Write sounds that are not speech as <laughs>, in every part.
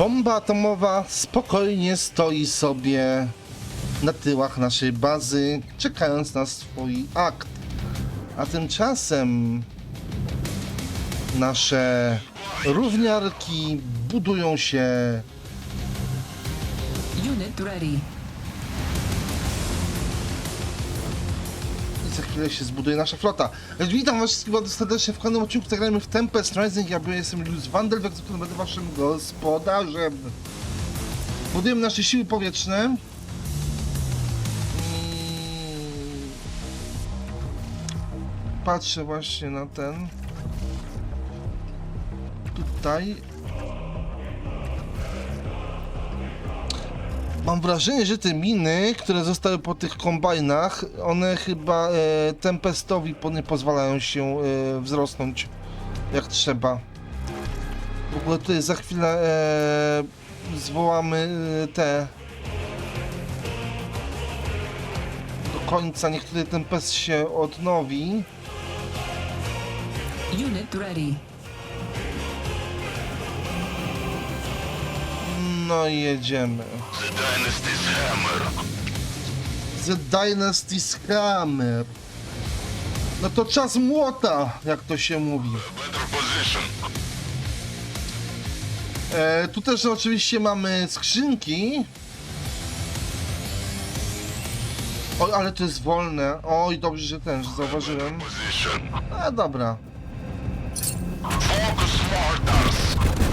Bomba atomowa spokojnie stoi sobie na tyłach naszej bazy, czekając na swój akt. A tymczasem nasze równiarki budują się Unit ready. Chwilę się zbuduje nasza flota. Witam was wszystkich bardzo serdecznie w kolejnym odcinku, zagrajmy w Tempest Rising. Ja jestem Julius Vandel, jak zwykle będę waszym gospodarzem. Budujemy nasze siły powietrzne. Patrzę właśnie na ten. Tutaj. Mam wrażenie, że te miny, które zostały po tych kombajnach, one chyba e, Tempestowi po, nie pozwalają się e, wzrosnąć jak trzeba. W ogóle tutaj za chwilę e, zwołamy e, te do końca. Niech tutaj Tempest się odnowi. Unit ready. No i jedziemy. The Dynasty's hammer. The Dynasty's Hammer. No to czas młota, jak to się mówi. E, tu też oczywiście mamy skrzynki. Oj, ale to jest wolne. Oj, dobrze, że ten, zauważyłem. A dobra. Focus.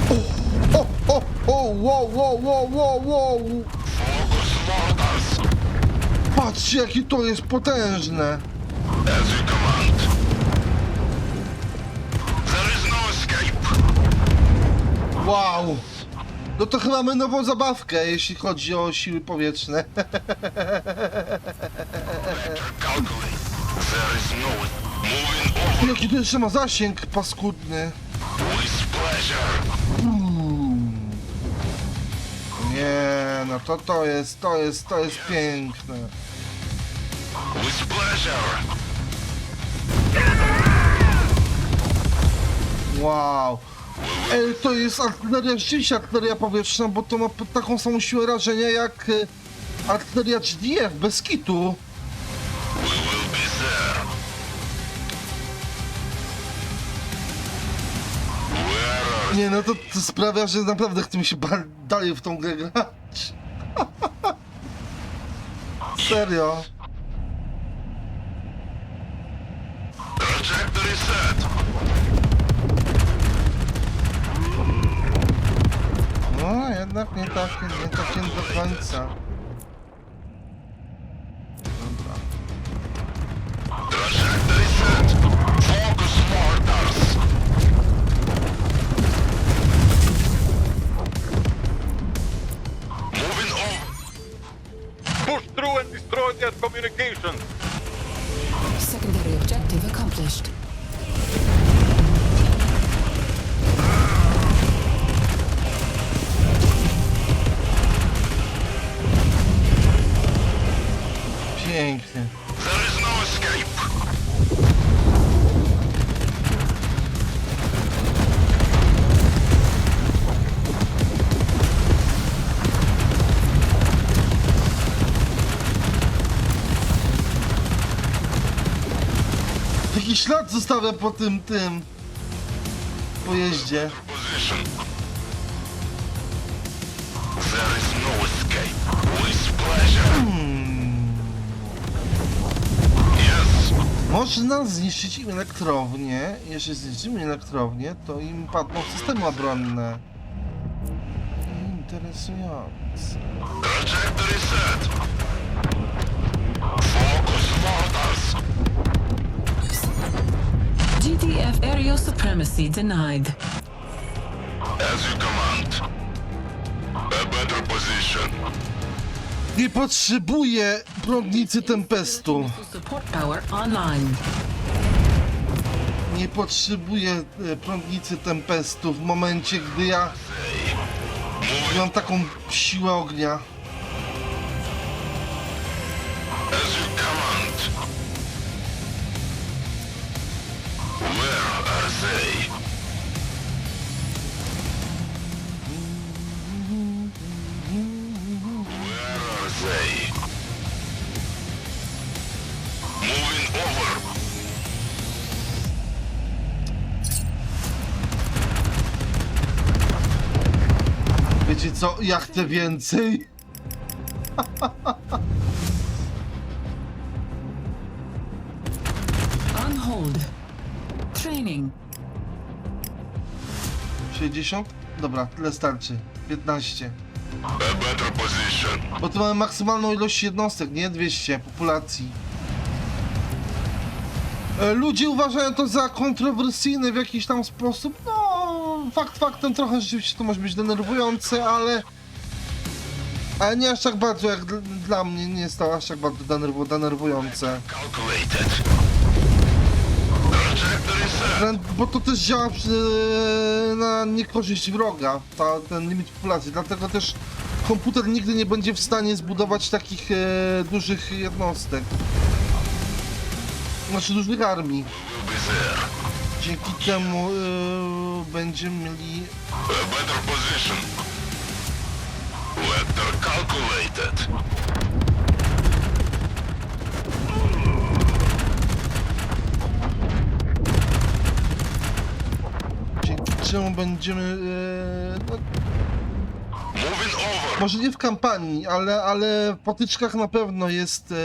O, o, o, wow, wow, wow, wow, wow. Patrzcie, jakie to jest potężne. Command. There is no escape. Wow. No to chyba mamy nową zabawkę, jeśli chodzi o siły powietrzne. Calculate. <laughs> Jaki to jeszcze ma zasięg paskudny. Nie, no to to jest, to jest, to jest piękne. Wow. Ej, to jest artyleria, rzeczywiście artyleria powietrzna, bo to ma taką samą siłę rażenia jak e, artyleria GDF, bez kitu. Nie, no to, to sprawia, że naprawdę chce mi się ba- dalej w tą grę grać. <laughs> Serio. trajectory set? No, jednak nie takie, nie takie do końca. Through and destroy their communications. Secondary objective accomplished. Zostawia po tym, tym pojeździe. No. Yes. Można zniszczyć im elektrownię. Jeśli zniszczymy elektrownię, to im padną systemy obronne. Interesujące. Trajectory set. Focus mortars. GTF aerial supremacy denied. As you command. A better position. Nie potrzebuję prądnicy Tempestu. Support power online. Nie potrzebuję e, prądnicy Tempestu w momencie, gdy ja mam taką siłę ognia. way. Moving over. Wiecie co? Ja chcę więcej. On hold. Training. 60? Dobra, tyle starczy. 15. A better position. Bo tu mamy maksymalną ilość jednostek, nie? 200 populacji. E, Ludzie uważają to za kontrowersyjne w jakiś tam sposób. No, fakt faktem trochę rzeczywiście to może być denerwujące, ale... Ale nie aż tak bardzo jak dl- dla mnie, nie jest to aż tak bardzo denerwu denerwujące. Calculated. Trajectory set. Wrę- Bo to też działa przy, na niekorzyść wroga, ta, ten limit populacji, dlatego też komputer nigdy nie będzie w stanie zbudować takich e, dużych jednostek. Znaczy dużych armii. Dzięki temu e, będziemy mieli... Better position. Weather calculated. Dzięki czemu będziemy... E, no. Może nie w kampanii, ale, ale w potyczkach na pewno jest e,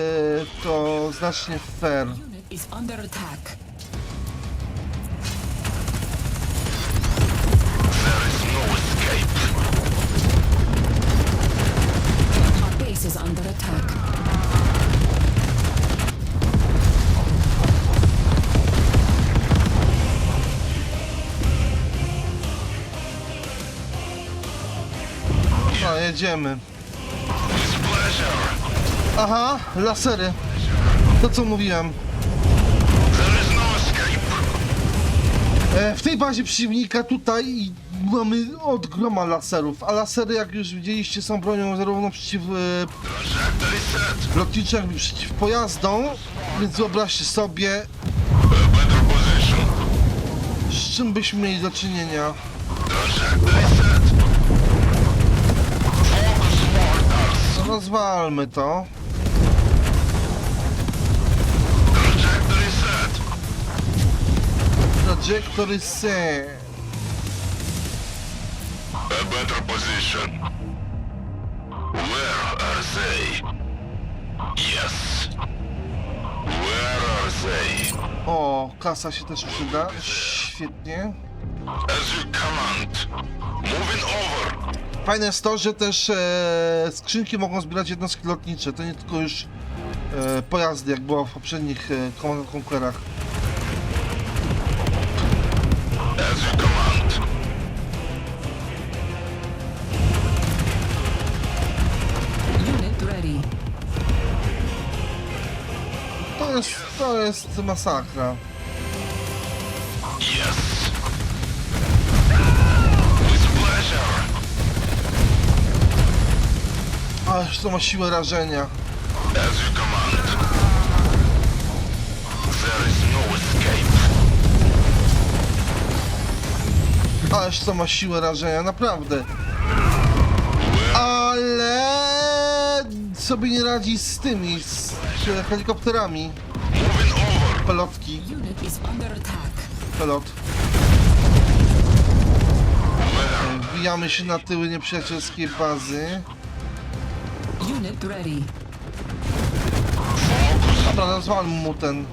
to znacznie fair. Unit is under attack. Jedziemy. Aha, lasery. To co mówiłem. E, w tej bazie przeciwnika tutaj mamy od groma laserów, a lasery jak już widzieliście są bronią zarówno przeciw e, lotniczym, jak i przeciw pojazdom, więc wyobraźcie sobie z czym byśmy mieli do czynienia. Rozwalmy to. Trajectory set. Trajectory set. A better position. Where are they? Yes. Where are they? O, kasa się też przyda. Świetnie. As you command. Moving over. Fajne jest to, że też e, skrzynki mogą zbierać jednostki lotnicze. To nie tylko już e, pojazdy, jak było w poprzednich e, Command and Conquerach. As you command. Unit ready. To jest, to jest masakra. Ależ to ma siłę rażenia. As you command. There is no escape. Ależ to ma siłę rażenia, naprawdę. Ale sobie nie radzi z tymi, z helikopterami. Moving over. Pelotki, Unit is under attack. pelot. Wbijamy się na tyły nieprzyjacielskiej bazy. Dobra, nazwałem mu ten.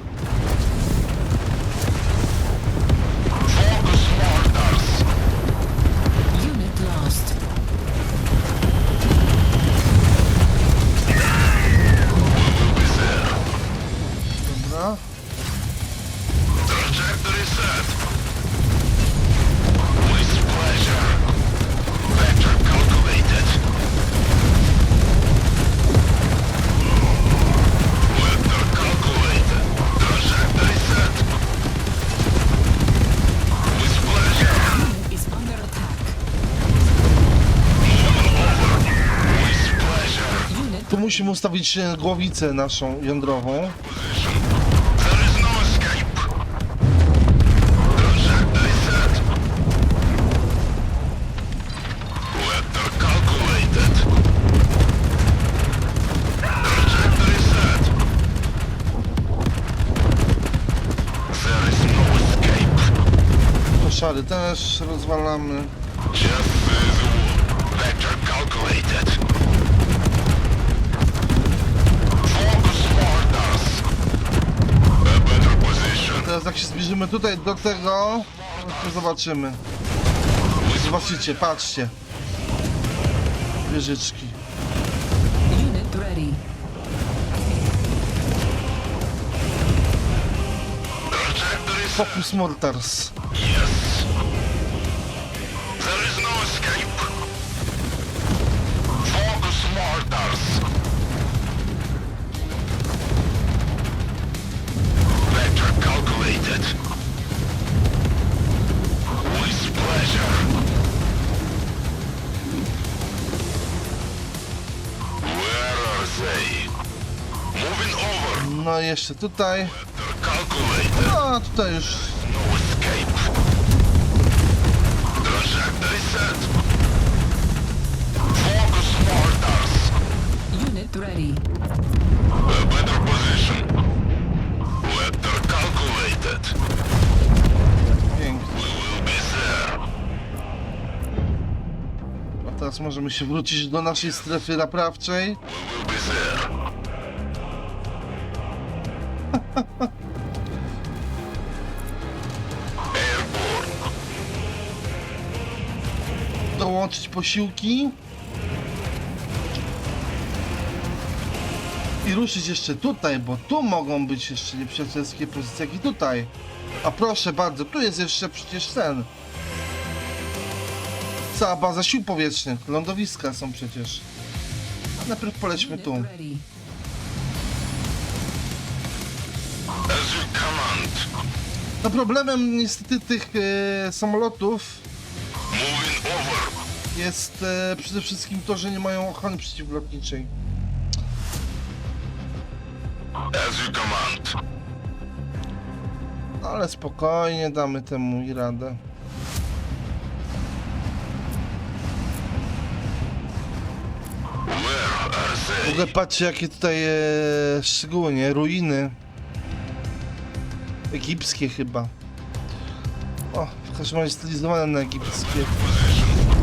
Musimy ustawić głowicę naszą jądrową. Escape. Koszary też rozwalamy. Just. Vector calculated. Teraz jak się zbliżymy tutaj do tego, to zobaczymy. Zobaczycie, patrzcie. Wieżyczki. Unit ready. Focus Mortars. No i jeszcze tutaj. No a tutaj już No. Unit ready. A better position. Vector calculated. pięknie. We will be there. A teraz możemy się wrócić do naszej strefy naprawczej. We will be there. Dołączyć posiłki. I ruszyć jeszcze tutaj, bo tu mogą być jeszcze nieprzyjacielskie pozycje, jak i tutaj. A proszę bardzo, tu jest jeszcze przecież ten. Cała baza sił powietrznych, lądowiska są przecież. A najpierw polećmy tu. No problemem niestety tych e, samolotów. Jest e, przede wszystkim to, że nie mają ochrony przeciwlotniczej. As you command. Ale spokojnie damy temu i radę. Where are W they? ogóle patrzcie jakie tutaj e, szczegóły, nie? Ruiny. Egipskie chyba. O, w każdym razie stylizowane na egipskie.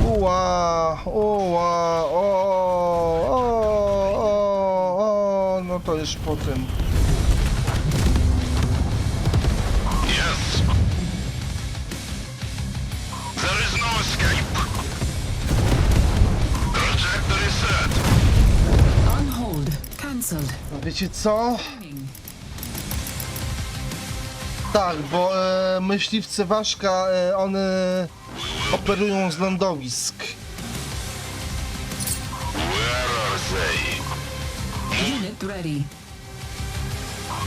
Uła, uła, o, o, o, o, no to już po tym. Yes. There is no escape. Trajectory set. On hold. Cancelled. No wiecie co? Tak, bo e, myśliwce ważka, e, one operują z lądowisk. Where are they? Unit ready.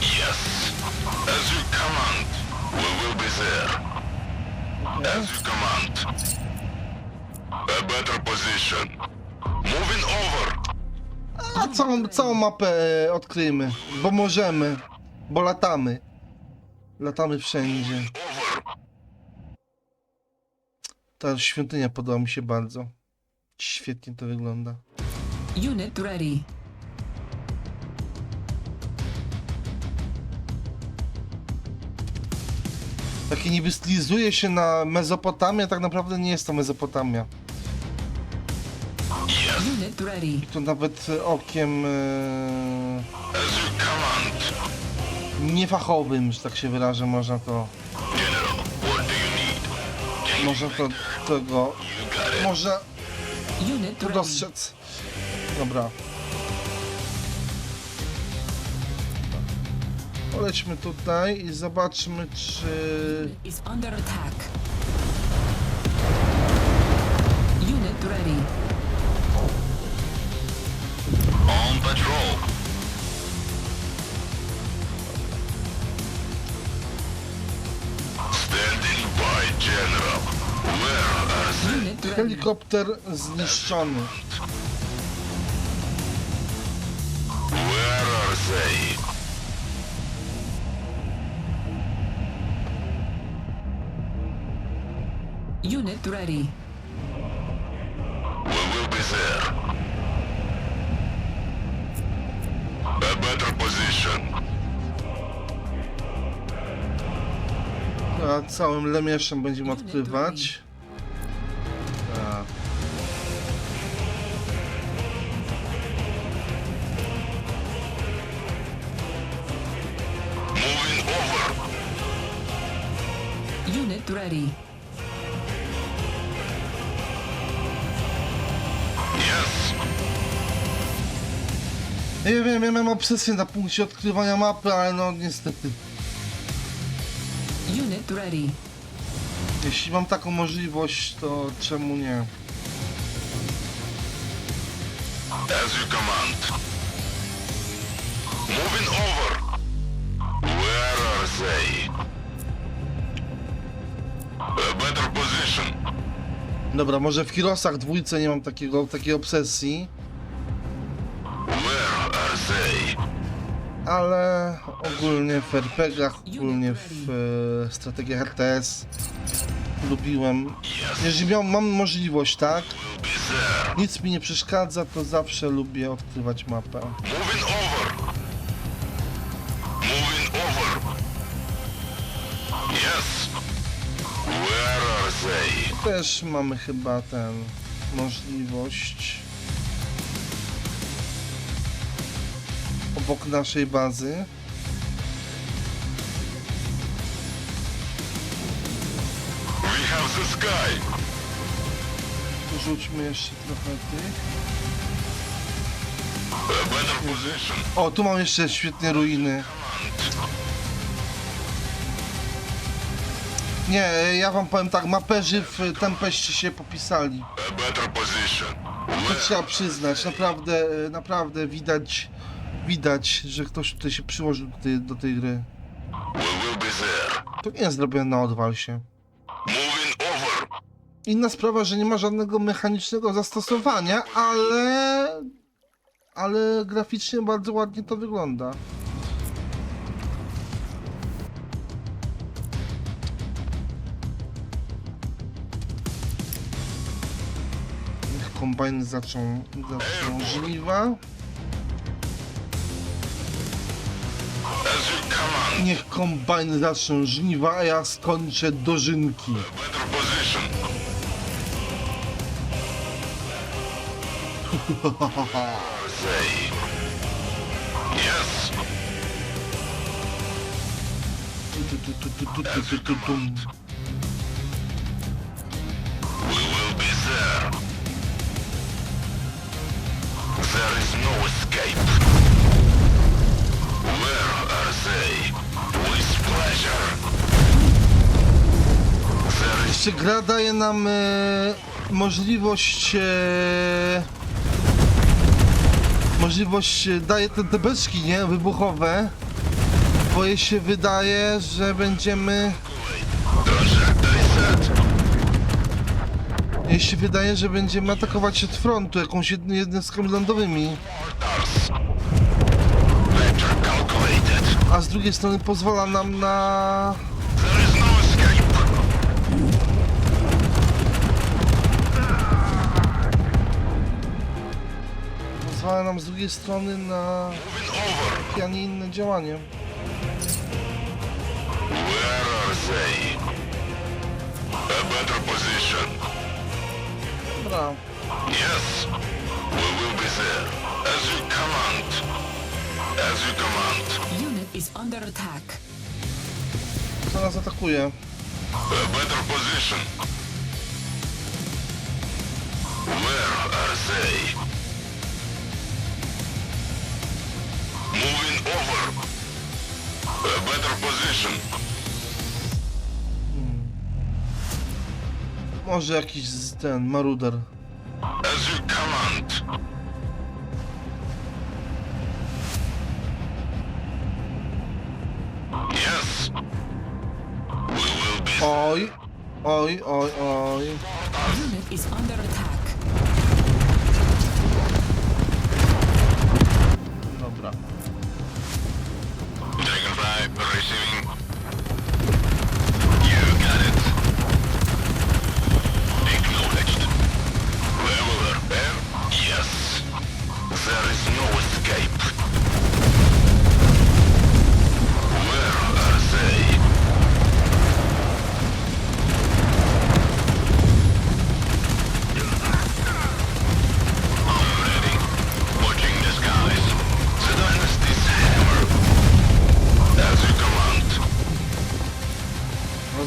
Yes. As you command. We will be there. As you command. A better position. Moving over. A całą, całą mapę e, odkryjmy, bo możemy, bo latamy. Latamy wszędzie. Over. Ta świątynia podoba mi się bardzo. Świetnie to wygląda. Unit ready. Takie niby stylizuje się na Mezopotamię, tak naprawdę nie jest to Mezopotamia. Yes. Unit ready. To nawet e, okiem e, you command. niefachowym, że tak się wyrażę, można to, Można to tego, Unit to dostrzec. Dobra. Polećmy tutaj i zobaczmy, czy... Is under attack. Unit ready. On patrol. Standing by, General. Where are they? Unit ready. Helikopter zniszczony. Where are they? Unit ready. We will be there. A better position. A całym lemieszem będziemy odkrywać. Tak. Unit ready. Nie wiem, ja miałem obsesję na punkcie odkrywania mapy, ale no niestety Ready. Jeśli mam taką możliwość, to czemu nie? As you command. Moving over. Where are they? A better position. Dobra, może w Hirosach dwójce nie mam takiego, takiej obsesji, ale ogólnie w RPGach, ogólnie w e, strategiach RTS lubiłem. Jeżeli miał, mam możliwość, tak? Nic mi nie przeszkadza, to zawsze lubię odkrywać mapę. Moving over. Moving over. Yes. Where are they? Też mamy chyba ten możliwość obok naszej bazy. We have the sky. Rzućmy jeszcze trochę tych. A better position. O, tu mam jeszcze świetne ruiny. Nie, ja wam powiem tak, maperzy w Tempeście się popisali. A better position. To trzeba przyznać, naprawdę, naprawdę widać, widać, że ktoś tutaj się przyłożył do tej, do tej gry. To nie jest zrobione na odwalsie. Inna sprawa, że nie ma żadnego mechanicznego zastosowania, ale... Ale graficznie bardzo ładnie to wygląda. Niech kombajny zaczą, zaczną żniwa. Niech kombajn zaczną żniwa, a ja skończę dożynki. There is no escape. Jeszcze gra daje nam e, możliwość e, możliwość e, daje te, te nie? Wybuchowe. Bo jej się wydaje, że będziemy jej się wydaje, że będziemy atakować od frontu jakąś jedn, jednostkami lądowymi. A z drugiej strony pozwala nam na pozwala nam z drugiej strony na Moving over. takie, a nie inne działanie. Dobra. Yes. We will be there. As you command. As you command. Unit is under attack. Co nas atakuje? A better position. Where are they? Over. A better position. Może jakiś z- ten maruder. As you command. Yes. We will be Oj, oj, oj, oj. Unit is under attack.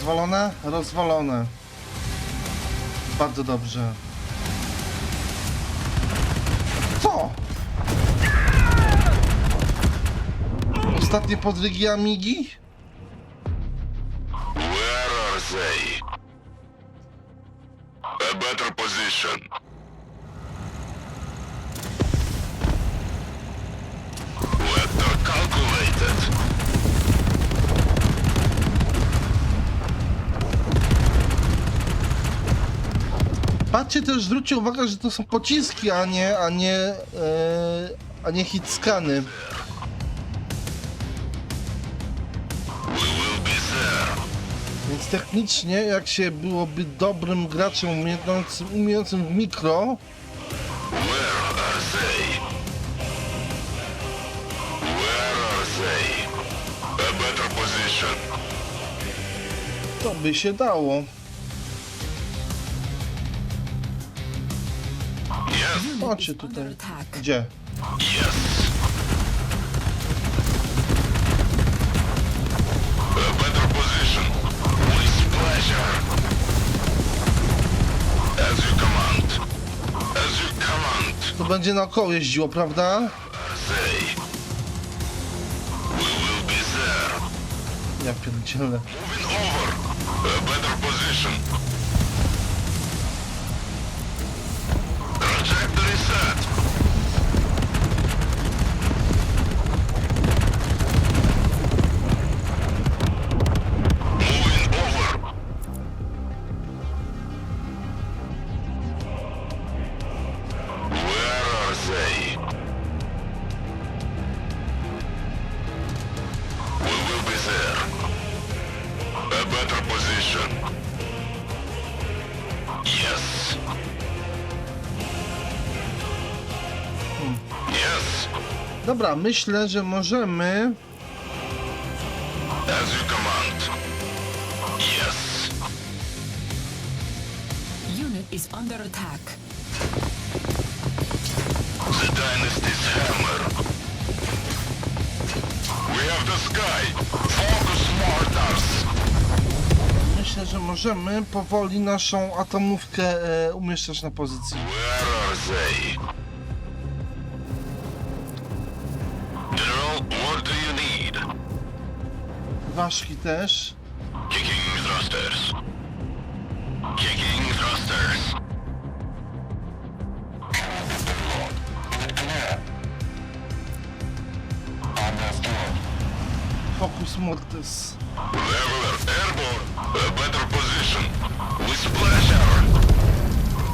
Rozwalone? Rozwalone. Bardzo dobrze. Co? Ostatnie podrygi Amigi? Where are they? A better position. Calculated. Patrzcie też, zwróćcie uwagę, że to są pociski, a nie, a nie, e, a nie there. Więc technicznie, jak się byłoby dobrym graczem umiejącym, umiejącym w mikro, to by się dało. As you command. To będzie naokoło jeździło, prawda? Are they? We will be there. Ja pierdzielę. Moving over. A better position. Dobra, myślę, że możemy... As you command. Yes. Unit is under attack. The dynasty's hammer. We have the sky. Focus mortars. Myślę, że możemy powoli naszą atomówkę e, umieszczać na pozycji. Where are they? Ważki też. Kicking thrusters. Kicking thrusters. Focus Mortis. Leveler airborne. A better position. With splash hour.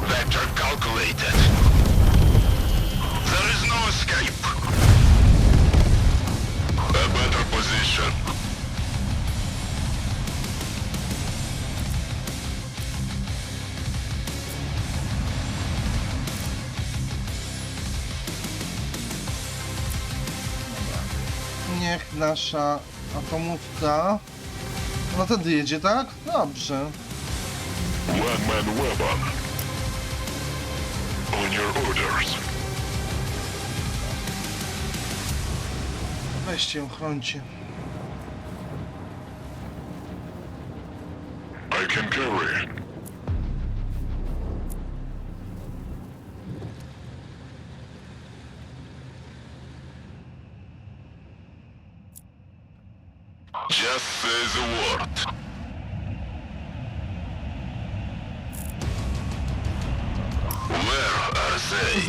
Vector calculated. There is no escape. A better position. Niech nasza atomówka... No tędy jedzie, tak? Dobrze. One man weapon. On your orders. Weźcie ją, chroncie.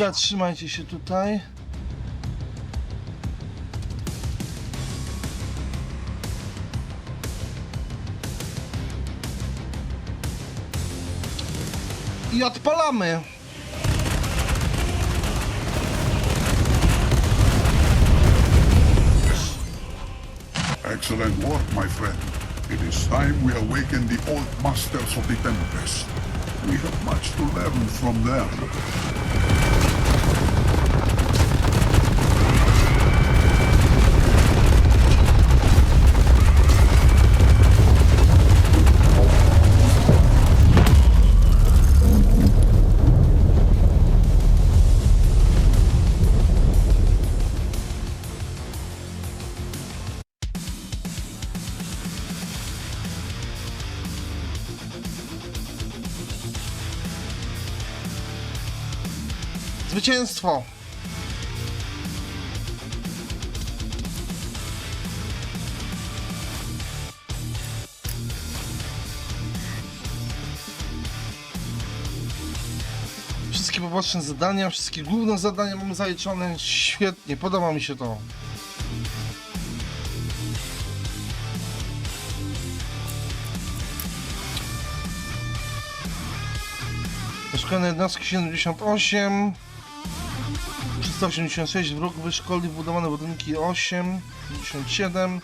They? Zatrzymajcie się tutaj. I odpalamy. Excellent work, my friend. It is time we awaken the old masters of the Tempest. We have much to learn from them. Zwycięstwo! Wszystkie poboczne zadania, wszystkie główne zadania mamy zaliczone. Świetnie, podoba mi się to. Szkolne jednostki 78 386 wróg wyszkoli wbudowane budynki 8 57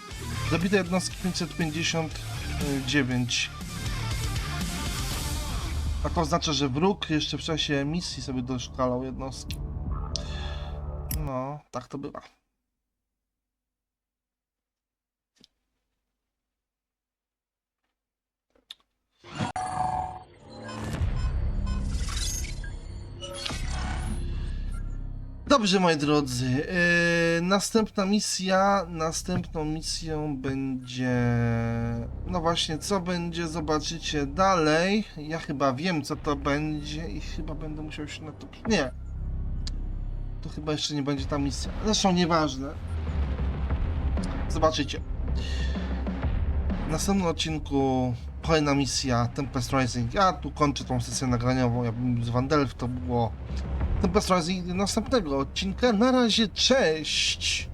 Zabite jednostki 559 A to oznacza, że wróg jeszcze w czasie emisji sobie doszkalał jednostki. No, tak to bywa Dobrze, moi drodzy. Yy, następna misja. Następną misją będzie. No właśnie, co będzie, zobaczycie dalej. Ja chyba wiem, co to będzie, i chyba będę musiał się na to. Nie. To chyba jeszcze nie będzie ta misja. Zresztą nieważne. Zobaczycie. W następnym odcinku kolejna misja Tempest Rising. Ja tu kończę tą sesję nagraniową. Ja bym z Wandelf to było Tempest Rising następnego odcinka. Na razie, cześć!